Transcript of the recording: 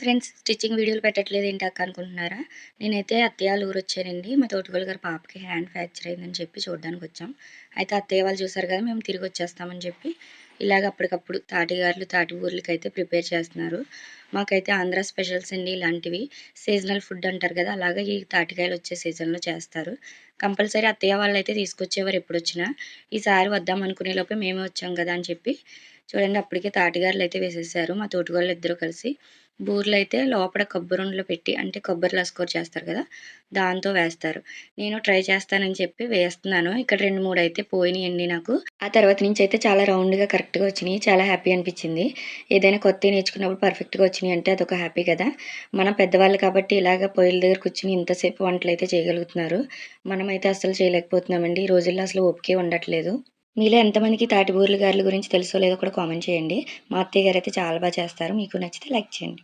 Friends stitching వీడియోలు పెట్టట్లేదు ఏంటి అక్క అనుకుంటున్నారా? నేనైతే అత్తయ్య వాళ్ళ ఊరు వచ్చానండి. మా తోటికోళ్ళ గారి పాపకి హ్యాండ్ ఫ్రాక్చర్ అయిందని చెప్పి చూడడానికి వచ్చాం. అయితే అత్తయ్య వాళ్ళు చూసారు కదా మేము తిరిగి వచ్చేస్తామని చెప్పి ఇలాగ అప్పటికప్పుడు తాటిగారులు తాటి ఊర్లకి అయితే ప్రిపేర్ చేస్తున్నారు. మాకైతే ఆంధ్ర స్పెషల్స్ అండి ఇలాంటివి. సీజనల్ ఫుడ్ అంటారు కదా అలాగే ఈ తాటికాయలు వచ్చే సీజన్లో చేస్తారు. కంపల్సరీ అత్తయ్య వాళ్ళు అయితే తీసుకొచ్చేవారు ఎప్పుడు వచ్చినా. ఈసారి వద్దాం అనుకునే లోపే మేమే వచ్చాం కదా అని చెప్పి చూడండి అప్పటికే తాటిగారులు అయితే వేసేసారు. మా తోటిగోళ్ళు ఇద్దరు కలిసి బూర్లు అయితే లోపల కొబ్బరి పెట్టి అంటే కొబ్బరి లస్కోర్ చేస్తారు కదా దాంతో వేస్తారు. నేను ట్రై చేస్తానని చెప్పి వేస్తున్నాను. ఇక్కడ రెండు మూడు అయితే పోయినాయండి నాకు. ఆ తర్వాత నుంచి అయితే చాలా రౌండ్గా కరెక్ట్గా వచ్చినాయి. చాలా హ్యాపీ అనిపించింది. ఏదైనా కొత్త నేర్చుకున్నప్పుడు పర్ఫెక్ట్గా వచ్చినాయి అంటే అదొక హ్యాపీ కదా. మనం పెద్దవాళ్ళు కాబట్టి ఇలాగ పొయ్యిల దగ్గర కూర్చుని ఇంతసేపు వంటలు అయితే చేయగలుగుతున్నారు. మనమైతే అసలు చేయలేకపోతున్నామండి. ఈ రోజుల్లో అసలు ఓపికే ఉండట్లేదు. మీలో ఎంతమందికి తాటిబూర్లు గారి గారెల గురించి తెలుసో లేదో కూడా కామెంట్ చేయండి. మా అత్తయ్య గారు అయితే చాలా బాగా చేస్తారు. మీకు నచ్చితే లైక్ చేయండి.